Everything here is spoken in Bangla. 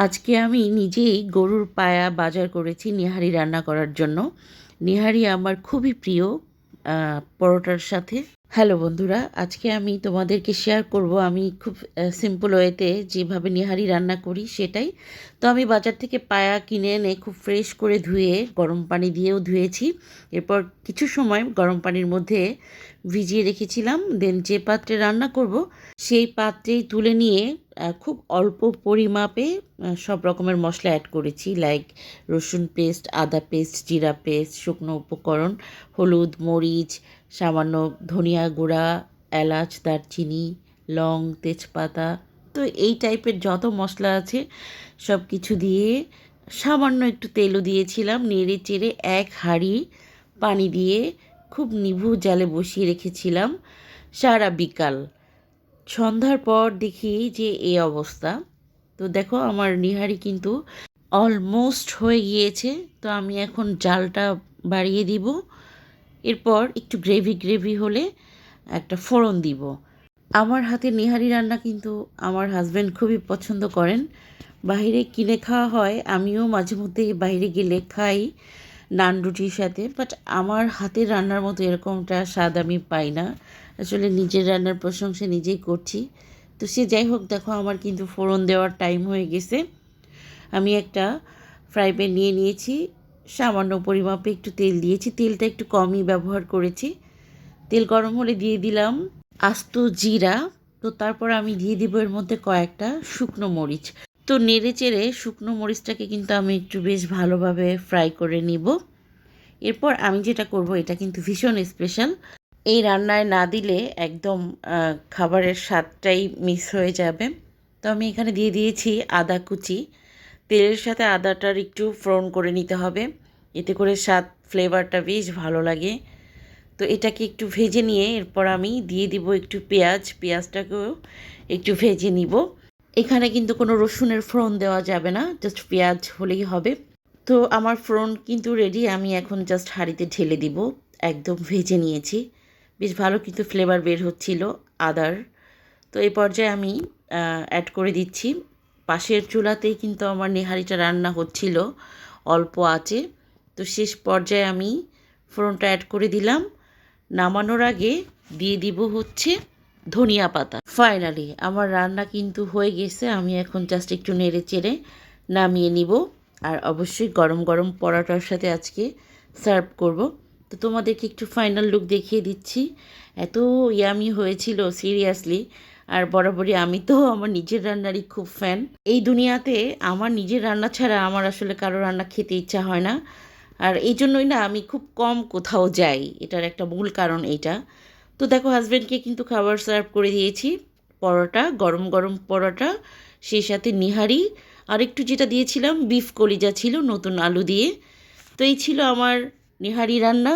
আজকে আমি নিজেই গরুর পায়া বাজার করেছি নিহারি রান্না করার জন্য। নিহারি আমার খুবই প্রিয় পরোটার সাথে। হ্যালো বন্ধুরা, আজকে আমি তোমাদেরকে শেয়ার করব আমি খুব সিম্পল ওয়েতে যেভাবে নিহারি রান্না করি সেটাই। তো আমি বাজার থেকে পায়া কিনে এনে খুব ফ্রেশ করে ধুয়ে, গরম পানি দিয়েও ধুয়েছি। এরপর কিছু সময় গরম পানির মধ্যে ভিজিয়ে রেখেছিলাম দেন যে পাত্রে রান্না করব সেই পাত্রেই তুলে নিয়ে খুব অল্প পরিমাপে সব রকমের মশলা অ্যাড করেছি লাইক রসুন পেস্ট আদা পেস্ট জিরা পেস্ট শুকনো উপকরণ, হলুদ, মরিচ সামান্য ধনিয়া গুঁড়া, এলাচ, দারচিনি, লং, তেজপাতা, তো এই টাইপের যত মশলা আছে সব কিছু দিয়ে সামান্য একটু তেলও দিয়েছিলাম, নেড়ে চেড়ে এক হাঁড়ি পানি দিয়ে খুব নিভু জালে বসিয়ে রেখেছিলাম সারা বিকাল। সন্ধ্যার পর দেখি যে এই অবস্থা। তো দেখো আমার নিহারি কিন্তু অলমোস্ট হয়ে গিয়েছে, তো আমি এখন জালটা বাড়িয়ে দিব। এরপর একটু গ্রেভি গ্রেভি হলে একটা ফোড়ন দিব। আমার হাতে নিহারি রান্না কিন্তু আমার হাজব্যান্ড খুবই পছন্দ করেন। বাইরে কিনে খাওয়া হয়, আমিও মাঝে মধ্যে বাইরে গেলে খাই নান রুটির সাথে বাট আমার হাতের রান্নার মতো এরকমটা স্বাদ আমি পাই না। আসলে নিজের রান্নার প্রশংসা নিজেই করছি। তো সে যাই হোক, দেখো আমার কিন্তু ফোড়ন দেওয়ার টাইম হয়ে গেছে। আমি একটা ফ্রাই প্যান নিয়ে নিয়েছি। সামান্য পরিমাপে একটু তেল দিয়েছি। তেলটা একটু কমই ব্যবহার করেছি। তেল গরম হলে দিয়ে দিলাম আস্ত জিরা। তো তারপর আমি দিয়ে দিব এর মধ্যে কয়েকটা শুকনো মরিচ। তো নেড়ে চেড়ে শুকনো মরিচটাকে কিন্তু আমি একটু বেশ ভালোভাবে ফ্রাই করে নিব। এরপর আমি যেটা করব, এটা কিন্তু ভীষণ স্পেশাল। এই রান্নায় না দিলে একদম খাবারের স্বাদটাই মিস হয়ে যাবে। তো আমি এখানে দিয়ে দিয়েছি আদা কুচি। তেলের সাথে আদাটার একটু ফ্রন করে নিতে হবে। এতে করে স্বাদ ফ্লেভারটা বেশ ভালো লাগে। তো এটাকে একটু ভেজে নিয়ে এরপর আমি দিয়ে দিব একটু পেঁয়াজ। পেঁয়াজটাকেও একটু ভেজে নিব। এখানে কিন্তু কোনো রসুনের ফ্রন দেওয়া যাবে না জাস্ট পেঁয়াজ হলেই হবে। তো আমার ফ্রন কিন্তু রেডি আমি এখন জাস্ট হাঁড়িতে ঢেলে দিব। একদম ভেজে নিয়েছি। বেশ ভালো কিন্তু ফ্লেভার বের হচ্ছিল আদার। তো এই পর্যায়ে আমি অ্যাড করে দিচ্ছি। পাশের চুলাতেই কিন্তু আমার নেহারিটা রান্না হচ্ছিল, অল্প আঁচে। তো শেষ পর্যায়ে আমি ফোড়নটা অ্যাড করে দিলাম। নামানোর আগে দিয়ে দিব হচ্ছে ধনিয়া পাতা। ফাইনালি আমার রান্না কিন্তু হয়ে গেছে। আমি এখন জাস্ট একটু নেড়ে চেড়ে নামিয়ে নিব। আর অবশ্যই গরম গরম পরোটার সাথে আজকে সার্ভ করব। তো তোমাদেরকে একটু ফাইনাল লুক দেখিয়ে দিচ্ছি। এত ইয়ামি হয়েছিল সিরিয়াসলি আর বরাবরই আমি তো আমার নিজের রান্নারই খুব ফ্যান এই দুনিয়াতে আমার নিজের রান্না ছাড়া আমার আসলে কারও রান্না খেতে ইচ্ছা হয় না। আর এই জন্যই না আমি খুব কম কোথাও যাই, এটার একটা মূল কারণ এইটা তো দেখো হাজব্যান্ডকে কিন্তু খাবার সার্ভ করে দিয়েছি, পরোটা, গরম গরম পরোটা, সেই সাথে নিহারি, আর একটু যেটা দিয়েছিলাম বিফ কলিজা ছিল নতুন আলু দিয়ে। তো এই ছিল আমার নিহারি রান্না।